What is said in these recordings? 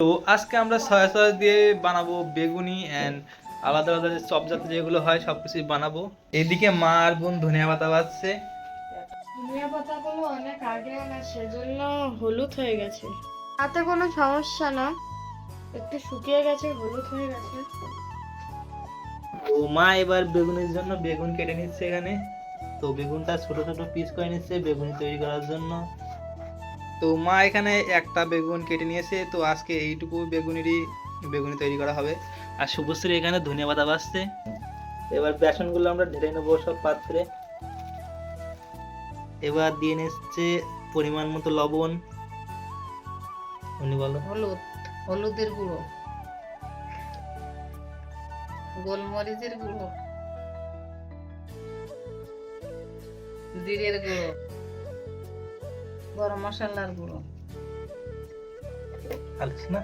তো আজকে আমরা সয়া সয়া দিয়ে বানাবো বেগুনি অ্যান্ড আলাদা আলাদা যে চপ জাতীয় যেগুলো হয় সব কিছুই বানাবো। এদিকে মা আর বোন ধনিয়া পাতা বাজছে ধনিয়া পাতাগুলো অনেক আগে আনা সেজন্য হলুদ হয়ে গেছে। তাতে কোনো সমস্যা না। একটু শুকিয়ে গেছে হলুদ হয়ে গেছে। তো মা এবার বেগুনের জন্য বেগুন কেটে নিচ্ছে এখানে। তো বেগুনটা ছোট ছোট পিস করে নিচ্ছে বেগুনি তৈরি করার জন্য। তো মা এখানে একটা বেগুন কেটে নিয়েছে তো আজকে এইটুকু বেগুনেরই বেগুনি তৈরি করা হবে। আর শুভশ্রী এখানে ধনিয়া পাতা বাসছে এবার বেসনগুলো আমরা ঢেলে নেব সব পাত্রে। এবার দিয়ে নিচ্ছে পরিমাণ মতো লবণ। উনি বলো। হলুদ হলুদের গুঁড়ো। গোলমরিচের গুঁড়ো। জিরের গুঁড়ো। গরম মশলার গুঁড়ো। আচ্ছা না?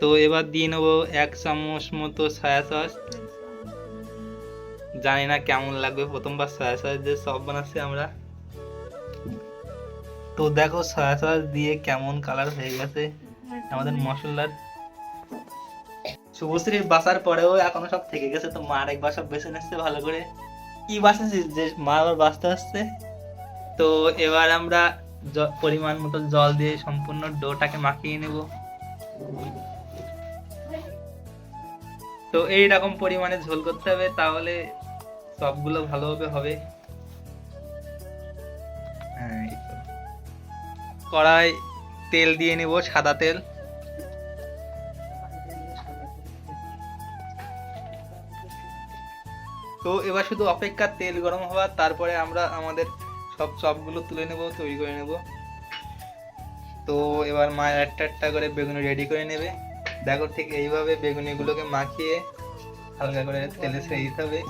তো এবার দিয়ে নেব এক চামচ মতো সয়া সস জানি না কেমন লাগবে, প্রথমবার সয়া সস দিয়ে সব বানাচ্ছি আমরা। তো দেখো সয়া সস দিয়ে কেমন কালার হয়ে গেছে আমাদের মশলার। শুভশ্রীর বাসার পরেও এখনও সব থেকে গেছে, তো মা আরেকবার সব বেছে নিচ্ছে ভালো করে। কি বাসাচ্ছিস যে মা আবার বাঁচতে আসছে। তো এবার আমরা পরিমাণ মতো জল দিয়ে সম্পূর্ণ ডোটাকে মাখিয়ে নেব। তো এই রকম পরিমাণে ঝোল করতে হবে তাহলে সবগুলো ভালোভাবে হবে। হ্যাঁ, কড়াই তেল দিয়ে নেব সাদা তেল। তো এবার শুধু অপেক্ষা তেল গরম হওয়ার তারপরে আমরা আমাদের সব চপগুলো তুলে নেব, তৈরি করে নেব। তো এবার মা একটা একটা করে বেগুনি রেডি করে নেবে। দেখো ঠিক এইভাবে বেগুনিগুলোকে মাখিয়ে হালকা করে তেলে ছেড়ে দিতে হবে।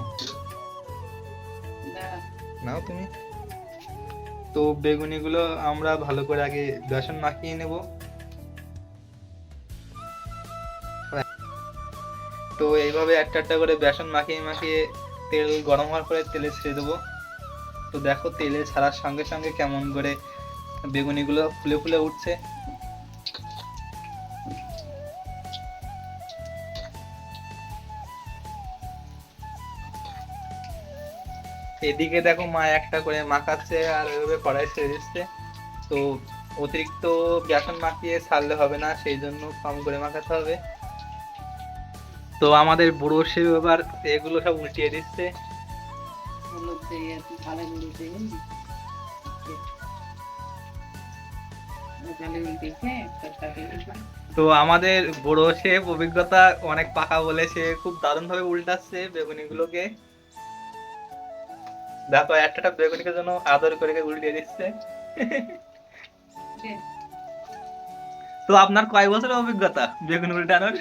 নাও তুমি। তো বেগুনিগুলো আমরা ভালো করে আগে বেসন মাখিয়ে নেব। তো এইভাবে একটা একটা করে বেসন মাখিয়ে মাখিয়ে তেল গরম হওয়ার পরে তেলে ছেড়ে দেবো। তো দেখো তেলে ছাড়ার সঙ্গে সঙ্গে কেমন করে বেগুনিগুলো ফুলে ফুলে উঠছে। এদিকে দেখো মা একটা করে মাখাচ্ছে আর ওইভাবে কড়াই ছেড়ে দিচ্ছে। তো অতিরিক্ত বেসন মাখিয়ে ছাড়লে হবে না, সেই জন্য কম করে মাখাতে হবে। তো আমাদের বুড়ো সে এবার এগুলো সব উল্টিয়ে দিচ্ছে। হলুদ দিয়ে দিয়ে তো আমাদের বড় শেফ অভিজ্ঞতা অনেক পাকা বলে সে খুব দারুণ ভাবে উল্টাচ্ছে বেগুনি গুলোকে দেখো একটা বেগুনিকে যেন আদর করে উল্টিয়ে দিচ্ছে। তো আপনার কয় বছরের অভিজ্ঞতা বেগুন উল্টানোর?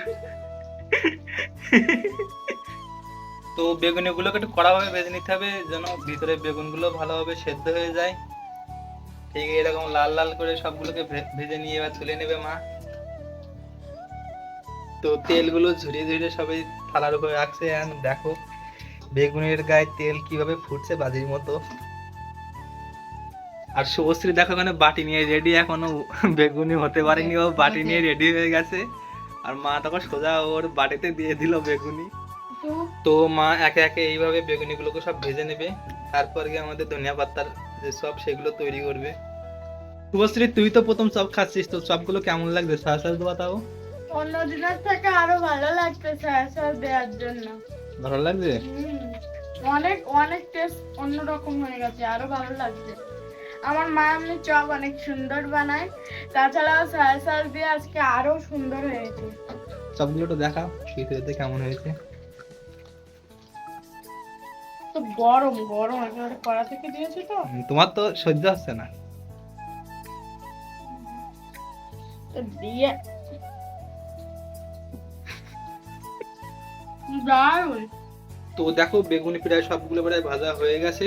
তো বেগুনিগুলোকে একটু কড়াভাবে ভেজে নিতে হবে যেন ভিতরে বেগুনগুলো ভালোভাবে সেদ্ধ হয়ে যায়। ঠিক এরকম লাল লাল করে সবগুলোকে ভেজে নিয়ে এবার তুলে নেবে মা। তো তেলগুলো ঝরিয়ে ঝরিয়ে সবাই থালার উপরে রাখছে and দেখো বেগুনের গায়ে তেল কীভাবে ফুটছে বাজির মতো। আর শুভশ্রী দেখো এখানে বাটি নিয়ে রেডি এখনও বেগুনি হতে পারেনি ও বাটি নিয়ে রেডি হয়ে গেছে। আর মা তখন সোজা ওর বাটিতে দিয়ে দিল বেগুনি। তো মা একে একে এইভাবে বেগুনিগুলোকে সব ভেজে নেবে। তারপর গিয়ে আমাদের ধনিয়া পাতার যে সব সেগুলো তৈরি করবে। শুভশ্রী তুই তো প্রথম চপ খাচ্ছিস তো চপগুলো কেমন লাগবে সয়া সস বাতাও অন্য দিনের থেকে আরও ভালো লাগতেছে সয়া দেওয়ার জন্য। ভালো লাগছে? অনেক অনেক টেস্ট অন্যরকম হয়ে গেছে আরও ভালো লাগছে। আমার মা এমনি চপ অনেক সুন্দর বানায় তাছাড়াও সয়া সস দিয়ে আজকে আরও সুন্দর হয়েছে। সবগুলো তো দেখা ভিতরেতে কেমন হয়েছে? তো গরম গরম। একেবারে কড়া থেকে দিয়েছি তো। তোমার তো সহ্য হচ্ছে না। তো দিয়ে দারুণ তো দেখো বেগুনি প্রায় সবগুলো প্রায় ভাজা হয়ে গেছে।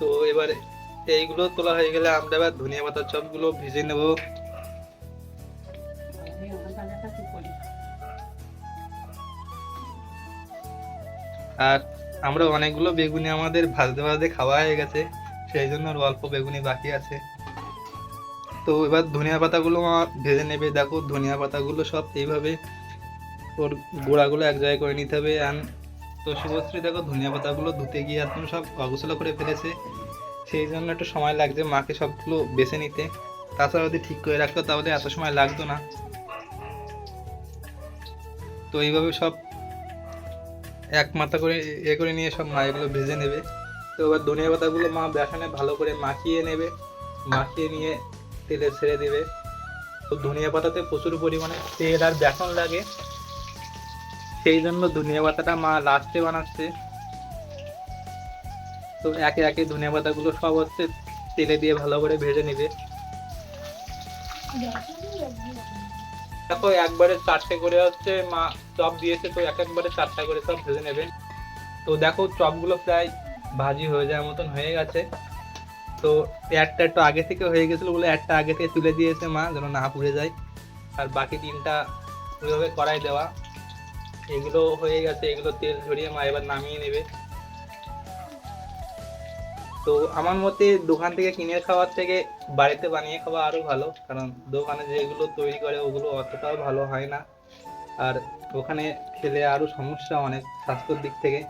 তো এবার এইগুলো তোলা হয়ে গেলে আমরা এবার ধনিয়া পাতার চপগুলো ভেজে নেব। আর আমরা অনেকগুলো বেগুনি আমাদের ভাজতে ভাজতে খাওয়া হয়ে গেছে, সেই জন্য আর অল্প বেগুনি বাকি আছে। তো এবার ধনিয়া পাতাগুলো ভেজে নেবে। দেখো, ধনিয়া পাতাগুলো সব এইভাবে ওর গোড়াগুলো এক জায়গায় করে নিতে হবে। অ্যান্ড তো শুভশ্রী, দেখো, ধনিয়া পাতাগুলো ধুতে গিয়ে একদম সব অগোছালো করে ফেলেছে। সেই জন্য একটু সময় লাগছে মাকে সবগুলো বেছে নিতে। তাছাড়া যদি ঠিক করে রাখতো, তাহলে এত সময় লাগতো না। তো এইভাবে সব এক মাথা করে এ করে নিয়ে সব মা এগুলো ভেজে নেবে। তো এবার ধনিয়া পাতাগুলো মা বেসনে ভালো করে মাখিয়ে নেবে। মাখিয়ে নিয়ে তেলে ছেড়ে দেবে। তো ধনিয়া পাতাতে প্রচুর পরিমাণে তেল আর বেসন লাগে। সেই জন্য ধনিয়া পাতাটা মা লাস্টে বানাচ্ছে। তো একে একে ধনিয়া পাতাগুলো সব হচ্ছে তেলে দিয়ে ভালো করে ভেজে নেবে। দেখো, একবারে চারটে করে হচ্ছে মা চপ দিয়েছে, তো এক একবারে চারটা করে সব ভেজে নেবে। তো দেখো, চপগুলো প্রায় ভাজি হয়ে যাওয়ার মতন হয়ে গেছে। তো একটা একটু আগে থেকে হয়ে গেছিল বলে একটা আগে থেকে তুলে দিয়েছে মা, যেন না পুড়ে যায়। আর বাকি তিনটা ওইভাবে কড়াই দেওয়া। এগুলো হয়ে গেছে, এগুলো তেল ঝরিয়ে মা এবার নামিয়ে নেবে। তো আমার মতে দোকান থেকে কিনে খাওয়ার থেকে বাড়িতে বানিয়ে খাওয়া আরও ভালো কারণ দোকানে যেগুলো তৈরি করে ওগুলো অতটাও ভালো হয় না। আর ওখানে খেলে আরও সমস্যা অনেক স্বাস্থ্যের দিক থেকে।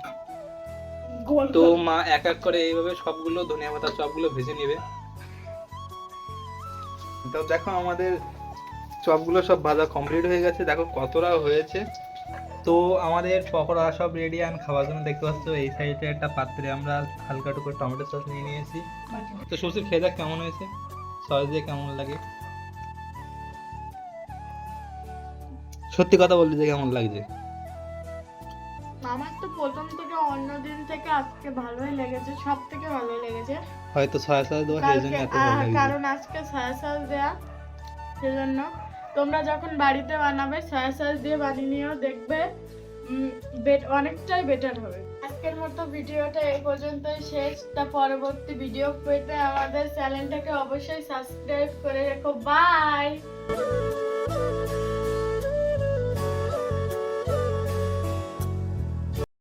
তো মা এক এক করে এইভাবে সবগুলো ধনিয়া পাতা চপগুলো ভেজে নেবে। তো দেখো আমাদের চপগুলো সব ভাজা কমপ্লিট হয়ে গেছে। দেখো কতটা হয়েছে। তো আমাদের পকোড়া সব রেডি অ্যান্ড খাওয়ার জন্য দেখতে পাচ্ছ এই সাইডে একটা পাত্রে আমরা হালকা টুকু টমেটো সস নিয়ে নিয়েছি। তো সবজি খেয়ে দেখ কেমন হয়েছে? সস দিয়ে কেমন লাগে? সত্যি কথা বললি যে কেমন লাগছে? আমার তো প্রথম থেকে অন্য দিন থেকে আজকে ভালোই লেগেছে সব থেকে ভালোই লেগেছে। হয়তো সয়া সস দেওয়া সেই জন্য এত ভালো লাগছে। কারণ আজকে সয়া সস দেয়া সেজন্য। তোমরা যখন বাড়িতে বানাবে সয়া সস দিয়ে বানিয়ে নিও দেখবে অনেকটাই বেটার হবে। আজকের মতো ভিডিওটা এই পর্যন্তই শেষ। তা পরবর্তী ভিডিও পেতে আমাদের চ্যানেলটাকে অবশ্যই সাবস্ক্রাইব করে রেখো। বাই